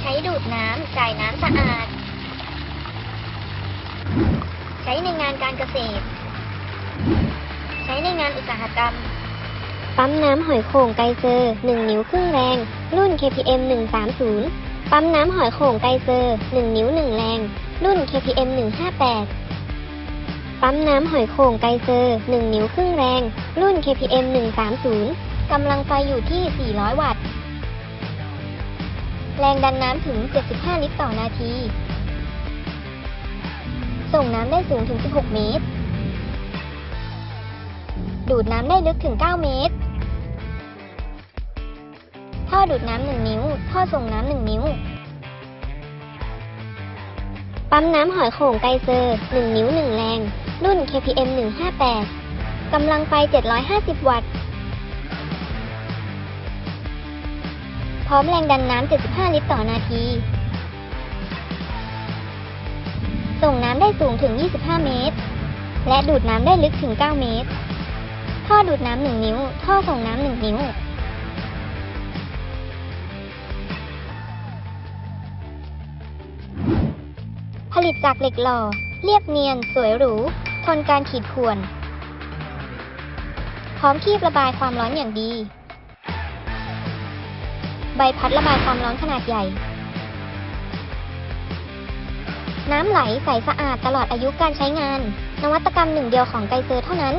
ใช้ดูดน้ำจ่ายน้ำสะอาด ใช้ในงานการเกษตร ใช้ในงานอุตสาหกรรม ปั๊มน้ำหอยโข่งไกเซอร์1นิ้วครึ่งแรง รุ่น KPM 130 ปั๊มน้ำหอยโข่งไกเซอร์1นิ้ว1แรง รุ่น KPM 158ปั๊มน้ำหอยโข่งไกเซอร์ 1 นิ้วครึ่งแรง รุ่น KPM 130 กำลังไฟอยู่ที่ 400 วัตต์ แรงดันน้ำถึง 75 ลิตรต่อนาที ส่งน้ำได้สูงถึง 16 เมตร ดูดน้ำได้ลึกถึง 9 เมตร ท่อดูดน้ำ 1 นิ้ว ท่อส่งน้ำ 1 นิ้ว ปั๊มน้ำหอยโข่งไกเซอร์ 1 นิ้ว 1 แรง รุ่น KPM 158 กำลังไฟ 750 วัตต์ ร้อมแรงดันน้ำ 75 ลิตรต่อนาที ส่งน้ำได้สูงถึง 25 เมตร และดูดน้ำได้ลึกถึง 9 เมตร ท่อดูดน้ำ 1 นิ้ว ท่อส่งน้ำ 1 นิ้ว ผลิตจากเหล็กหล่อ เรียบเนียน สวยหรู ทนการขีดข่วน พร้อมคีบระบายความร้อนอย่างดี ใบพัดระบายความร้อนขนาดใหญ่ น้ำไหลใสสะอาดตลอดอายุการใช้งาน นวัตกรรมหนึ่งเดียวของไกเซอร์เท่านั้น